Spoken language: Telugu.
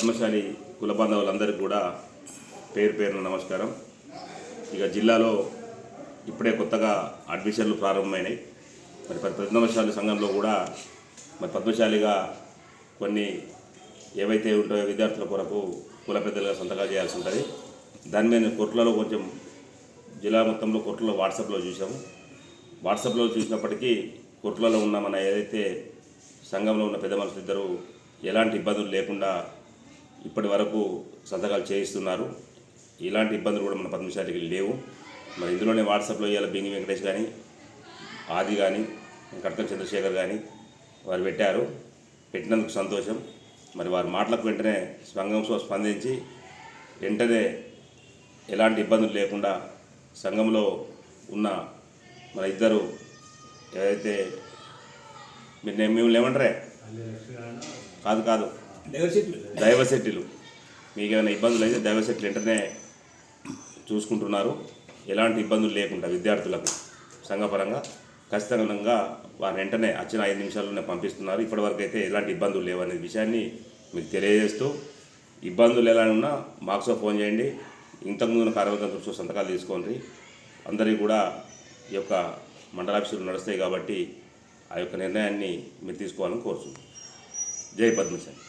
పద్మశాలి కుల బాంధవులందరికీ కూడా పేరు పేరున నమస్కారం. ఇక జిల్లాలో ఇప్పుడే కొత్తగా అడ్మిషన్లు ప్రారంభమైనాయి. మరి పద్మశాలి సంఘంలో కూడా మరి పద్మశాలిగా కొన్ని ఏవైతే ఉంటాయో విద్యార్థుల కొరకు కుల పెద్దలుగా సంతకాలు చేయాల్సి ఉంటుంది. దాని మీద కోర్టులలో కొంచెం జిల్లా మొత్తంలో కోర్టులో వాట్సాప్లో చూసాము వాట్సాప్లో చూసినప్పటికీ కోర్టులలో ఉన్న మన ఏదైతే సంఘంలో ఉన్న పెద్ద మనుషులు ఇద్దరు ఎలాంటి ఇబ్బందులు లేకుండా ఇప్పటి వరకు సంతకాలు చేయిస్తున్నారు. ఇలాంటి ఇబ్బందులు కూడా మన పద్మశాలికి లేవు. మరి ఇందులోనే వాట్సాప్లో ఇవాళ బింగి వెంకటేష్ కానీ ఆది కానీ కడకం చంద్రశేఖర్ కానీ వారు పెట్టారు. పెట్టినందుకు సంతోషం. మరి వారి మాటలకు వెంటనే సంఘంతో స్పందించి వెంటనే ఎలాంటి ఇబ్బందులు లేకుండా సంఘంలో ఉన్న మన ఇద్దరు ఏదైతే మీరు మిమ్మల్ని ఏమంటారే? కాదు కాదు. దైవశెట్టిలు మీకు ఏమైనా ఇబ్బందులు అయితే దైవశెట్టిలు వెంటనే చూసుకుంటున్నారు. ఎలాంటి ఇబ్బందులు లేకుండా విద్యార్థులకు సంఘపరంగా ఖచ్చితంగా వారు వెంటనే వచ్చిన ఐదు నిమిషాల్లోనే పంపిస్తున్నారు. ఇప్పటివరకు అయితే ఎలాంటి ఇబ్బందులు లేవనే విషయాన్ని మీకు తెలియజేస్తూ ఇబ్బందులు ఎలా ఉన్నా మాక్సో ఫోన్ చేయండి. ఇంతకుముందు కార్యవర్గంతో సంతకాలు తీసుకోండి. అందరికీ కూడా ఈ యొక్క మండలాఫీసులు నడుస్తాయి కాబట్టి ఆ యొక్క నిర్ణయాన్ని మీరు తీసుకోవాలని కోరుతున్నాను జై పద్మశాలి